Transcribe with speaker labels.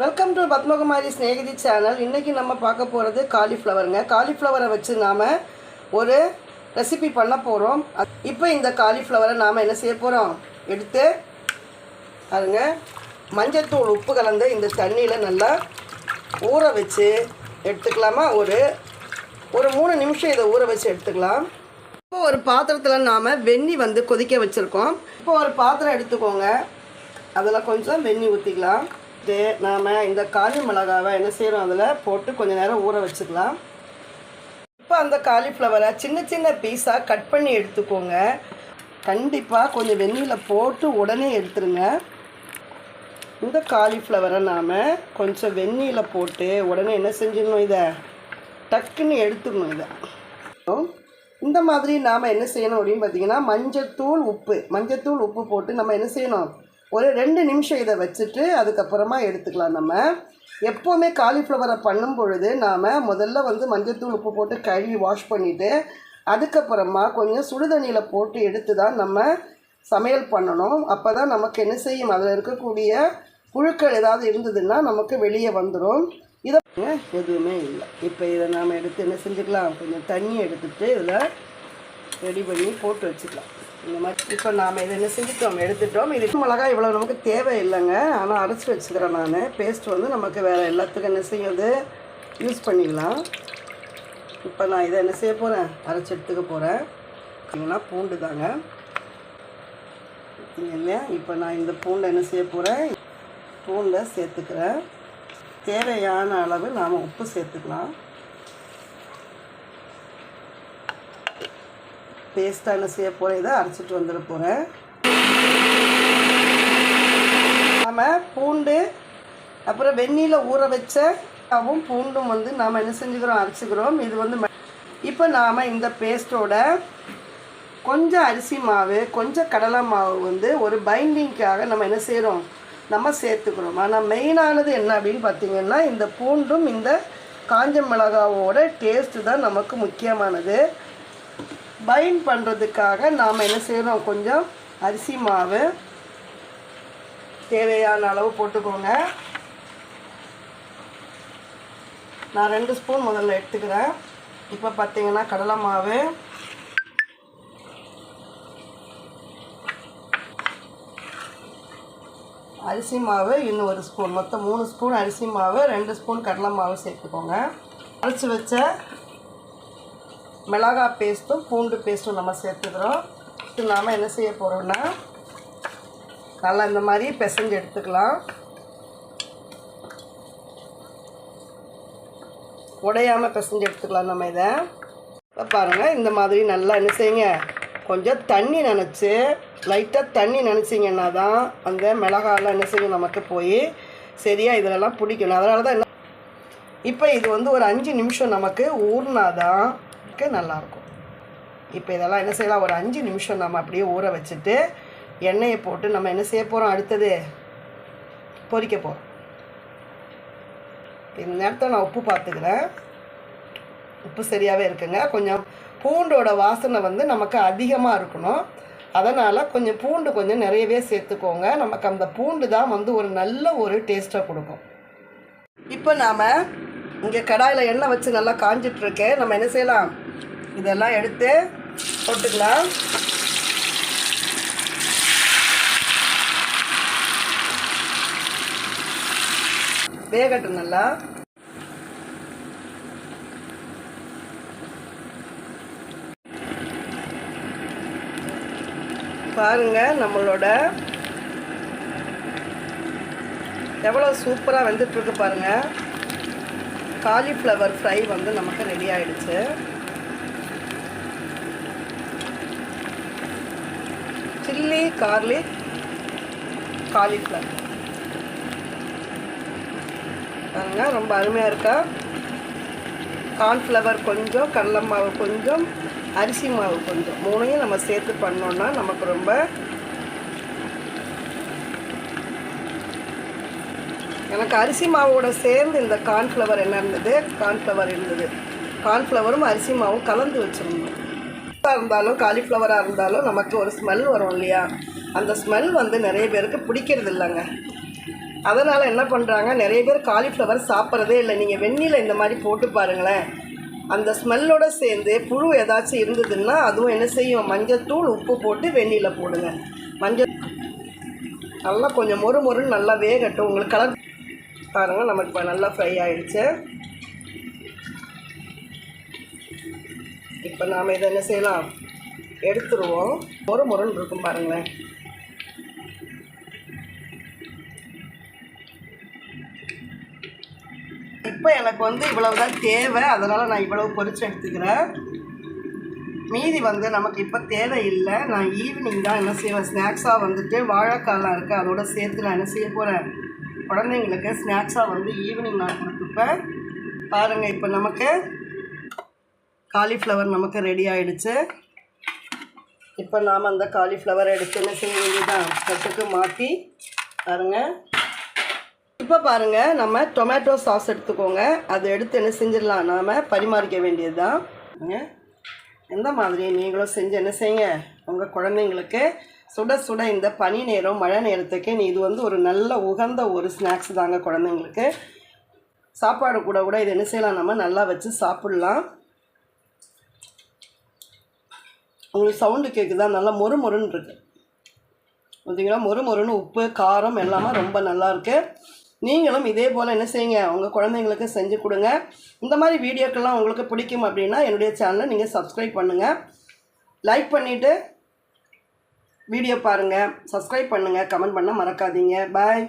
Speaker 1: Welcome to Padmakumari Snehithi channel இன்றைக்கி நம்ம பார்க்க போகிறது காலிஃப்ளவருங்க காலிஃப்ளவரை வச்சு நாம் ஒரு ரெசிபி பண்ண போகிறோம் இப்போ இந்த காலிஃப்ளவரை நாம் என்ன செய்ய போகிறோம் எடுத்து அதுங்க மஞ்சத்தூள் உப்பு கலந்து இந்த தண்ணியில் நல்லா ஊற வச்சு எடுத்துக்கலாமா? ஒரு ஒரு மூணு நிமிஷம் இதை ஊற வச்சு எடுத்துக்கலாம். இப்போ ஒரு பாத்திரத்தில் நாம் வெந்நி வந்து கொதிக்க வச்சுருக்கோம். இப்போ ஒரு பாத்திரம் எடுத்துக்கோங்க. அதில் கொஞ்சம் வெந்நி ஊற்றிக்கலாம் இது நாம் இந்த காலி மிளகாவை என்ன செய்கிறோம் அதில் போட்டு கொஞ்சம் நேரம் ஊற வச்சுக்கலாம். இப்போ அந்த காலிஃப்ளவரை சின்ன சின்ன பீஸாக கட் பண்ணி எடுத்துக்கோங்க. கண்டிப்பாக கொஞ்சம் வெந்நீரில் போட்டு உடனே எடுத்துருங்க. இந்த காலிஃப்ளவரை நாம் கொஞ்சம் வெந்நீரில் போட்டு உடனே என்ன செஞ்சிடணும் இதை? டக்குன்னு எடுத்துடணும் இதை. இந்த மாதிரி நாம் என்ன செய்யணும் அப்படின்னு பார்த்தீங்கன்னா மஞ்சத்தூள் உப்பு மஞ்சத்தூள் உப்பு போட்டு நம்ம என்ன செய்யணும்? ஒரு ரெண்டு நிமிஷம் இதை வச்சுட்டு அதுக்கப்புறமா எடுத்துக்கலாம் நம்ம. எப்போவுமே காலிஃப்ளவரை பண்ணும் பொழுது நாம் முதல்ல வந்து மஞ்சத்தூள் உப்பு போட்டு கழுவி வாஷ் பண்ணிவிட்டு அதுக்கப்புறமா கொஞ்சம் சுடுதண்ணியில் போட்டு எடுத்து தான் நம்ம சமையல் பண்ணணும். அப்போ தான் நமக்கு என்ன செய்யும்? அதில் இருக்கக்கூடிய புழுக்கள் ஏதாவது இருந்ததுன்னா நமக்கு வெளியே வந்துடும் இதை எதுவுமே இல்லை. இப்போ இதை நாம் எடுத்து என்ன செஞ்சுக்கலாம்? கொஞ்சம் தண்ணி எடுத்துகிட்டு இதில் ரெடி பண்ணி போட்டு வச்சுக்கலாம். இந்த மாதிரி இப்போ நாம் இதை என்ன செஞ்சுட்டோம்? எடுத்துட்டோம். இது மிளகாய் இவ்வளோ நமக்கு தேவை இல்லைங்க ஆனால் அரைச்சி வச்சுக்கிறேன் நான். பேஸ்ட் வந்து நமக்கு வேறு எல்லாத்துக்கும் என்ன செய்யுது? யூஸ் பண்ணிக்கலாம் இப்போ நான் இதை என்ன செய்ய போகிறேன் அரைச்சி எடுத்துக்க போகிறேன் பார்த்தீங்கன்னா பூண்டு தாங்க. இல்லையா? இப்போ நான் இந்த பூண்டை என்ன செய்ய போகிறேன் பூண்டை சேர்த்துக்கிறேன். தேவையான அளவு நாம் உப்பு சேர்த்துக்கலாம். பேஸ்ட்டாக என்ன செய்ய போகிறேன் இதை அரைச்சிட்டு வந்துட போகிறேன் நாம் பூண்டு அப்புறம் வெந்நீரில் ஊற வச்ச அவும் பூண்டும் வந்து நாம் என்ன செஞ்சுக்கிறோம்? அரைச்சிக்கிறோம். இது வந்து ம- இப்போ நாம் இந்த பேஸ்ட்டோட கொஞ்சம் அரிசி மாவு கொஞ்சம் கடலை மாவு வந்து ஒரு பைண்டிங்க்காக நம்ம என்ன செய்கிறோம் நம்ம சேர்த்துக்கிறோம். ஆனால் மெயினானது என்ன அப்படின்னு பார்த்திங்கன்னா இந்த பூண்டும் இந்த காஞ்ச மிளகாவோட டேஸ்ட்டு தான் நமக்கு முக்கியமானது. பைண்ட் பண்ணுறதுக்காக நாம் என்ன செய்கிறோம் கொஞ்சம் அரிசி மாவு தேவையான அளவு போட்டுக்கோங்க. நான் ரெண்டு ஸ்பூன் முதல்ல எடுத்துக்கிறேன். இப்போ பார்த்தீங்கன்னா கடலை மாவு. அரிசி மாவு இன்னும் ஒரு ஸ்பூன். மொத்தம் மூணு ஸ்பூன் அரிசி மாவு ரெண்டு ஸ்பூன் கடலை மாவு சேர்த்துக்கோங்க. அரைச்சி வச்ச மிளகாய் பேஸ்ட்டும் பூண்டு பேஸ்ட்டும் நம்ம சேர்த்துக்கிறோம். இது நாம் என்ன செய்ய போகிறோம்னா நல்லா இந்த மாதிரி பிசைஞ்சு எடுத்துக்கலாம். உடையாமல் பிசைஞ்சு எடுத்துக்கலாம் நம்ம இதை. இப்போ பாருங்கள் இந்த மாதிரி நல்லா என்ன செய்யுங்க? கொஞ்சம் தண்ணி நினச்சி லைட்டாக தண்ணி நினச்சிங்கன்னா தான் அந்த மிளகாலாம் என்ன செய்யும் நமக்கு போய் சரியாக இதிலெல்லாம் பிடிக்கணும் அதனால தான் என்ன இப்போ இது வந்து ஒரு அஞ்சு நிமிஷம் நமக்கு ஊறினாதான் நல்லாயிருக்கும். இப்போ இதெல்லாம் என்ன செய்யலாம்? ஒரு அஞ்சு நிமிஷம் நம்ம அப்படியே ஊற வச்சுட்டு எண்ணெயை போட்டு நம்ம என்ன செய்ய போகிறோம் அடுத்தது பொறிக்க போகிறோம் இந்த நேரத்தில் நான் உப்பு பார்த்துக்கிறேன். உப்பு சரியாகவே இருக்குங்க. கொஞ்சம் பூண்டோட வாசனை வந்து நமக்கு அதிகமாக இருக்கணும். அதனால் கொஞ்சம் பூண்டு கொஞ்சம் நிறையவே சேர்த்துக்கோங்க. நமக்கு அந்த பூண்டு தான் வந்து ஒரு நல்ல ஒரு டேஸ்ட்டாக கொடுக்கும். இப்போ நாம் இங்கே கடாயில் எண்ணெய் வச்சு நல்லா காஞ்சிட்ருக்கேன் நம்ம என்ன செய்யலாம்? இதெல்லாம் எடுத்து போட்டுக்கலாம். வேகட்டும் நல்லா. பாருங்க நம்மளோட எவ்வளோ சூப்பராக வெந்துட்டுருக்கு பாருங்கள் காலிஃப்ளவர் ஃப்ரை வந்து நமக்கு ரெடி ஆகிடுச்சு சில்லி கார்லிக் காலிஃப்ளவர் பாருங்க ரொம்ப அருமையாக இருக்கா? கார்ன்ஃப்ளவர் கொஞ்சம் கடலை மாவு கொஞ்சம் அரிசி மாவு கொஞ்சம். மூணையும் நம்ம சேர்த்து பண்ணோன்னா நமக்கு ரொம்ப எனக்கு அரிசி மாவோட சேர்ந்து இந்த கார்ன்ஃப்ளவர் என்ன இருந்தது? கார்ன்ஃப்ளவர் இருந்தது. கார்ன்ஃப்ளவரும் அரிசி மாவும் கலந்து வச்சுருந்தோம். இருந்தாலும் காலிஃப்ளவராக இருந்தாலும் நமக்கு ஒரு ஸ்மெல் வரும் இல்லையா? அந்த ஸ்மெல் வந்து நிறைய பேருக்கு பிடிக்கிறது இல்லைங்க. அதனால் என்ன பண்ணுறாங்க நிறைய பேர் காலிஃப்ளவர் சாப்பிட்றதே இல்லை. நீங்கள் வெந்நில இந்த மாதிரி போட்டு பாருங்களேன். அந்த ஸ்மெல்லோட சேர்ந்து புழு ஏதாச்சும் இருந்ததுன்னா அதுவும் என்ன செய்யும்? மஞ்சத்தூள் உப்பு போட்டு வெந்நில போடுங்க. மஞ்சள் நல்லா கொஞ்சம் மொறு மொறுன்னு நல்லா வேகட்டும். உங்களுக்கு கலர் பாருங்கள் நமக்கு இப்போ நல்லா ஃப்ரை ஆயிடுச்சு. இப்போ நாம் இதை என்ன செய்யலாம்? எடுத்துருவோம். ஒரு முரண் இருக்கும் பாருங்களேன். இப்போ எனக்கு வந்து இவ்வளவு தான் தேவை. அதனால் நான் இவ்வளவு பொறிச்சு எடுத்துக்கிறேன். மீதி வந்து நமக்கு இப்போ தேவையில்லை. நான் ஈவினிங் தான் என்ன செய்வேன்? ஸ்நாக்ஸாக வந்துட்டு வாழைக்காலாம் இருக்குது அதோட சேர்த்து நான் என்ன செய்ய போகிறேன் குழந்தைங்களுக்கு ஸ்நாக்ஸாக வந்து ஈவினிங் நான் கொடுத்துப்பேன். பாருங்கள் இப்போ நமக்கு காலிஃப்ளவர் நமக்கு ரெடி ஆகிடுச்சு இப்போ நாம் அந்த காலிஃப்ளவர் எடுத்து என்ன செய்ய வேண்டியதான் தட்டுக்கு மாற்றி பாருங்கள் இப்போ பாருங்கள் நம்ம டொமேட்டோ சாஸ் எடுத்துக்கோங்க. அதை எடுத்து என்ன செஞ்சிடலாம் நாம் பரிமாறிக்க வேண்டியது தான் எந்த மாதிரி நீங்களும் செஞ்சு என்ன செய்யுங்க உங்கள் குழந்தைங்களுக்கு சுட சுட இந்த பனி நேரம் மழை நேரத்துக்கு நீ இது வந்து ஒரு நல்ல உகந்த ஒரு ஸ்நாக்ஸ் தாங்க குழந்தைங்களுக்கு. சாப்பாடு கூட கூட இது என்ன செய்யலாம் நம்ம நல்லா வச்சு சாப்பிட்லாம். உங்களுக்கு சவுண்டு கேட்குதா நல்லா மொறு மொறுன்னு இருக்கு பார்த்தீங்களா மொறு மொறுன்னு உப்பு காரம் எல்லாமே ரொம்ப நல்லா இருக்கு நீங்களும் இதே போல் என்ன செய்யுங்க? உங்கள் குழந்தைங்களுக்கு செஞ்சு கொடுங்க. இந்த மாதிரி வீடியோக்கெல்லாம் உங்களுக்கு பிடிக்கும் அப்படின்னா என்னுடைய சேனலை நீங்கள் சப்ஸ்கிரைப் பண்ணுங்கள் லைக் பண்ணிவிட்டு வீடியோ பாருங்கள் சப்ஸ்கிரைப் பண்ணுங்கள் கமெண்ட் பண்ண மறக்காதீங்க. பாய்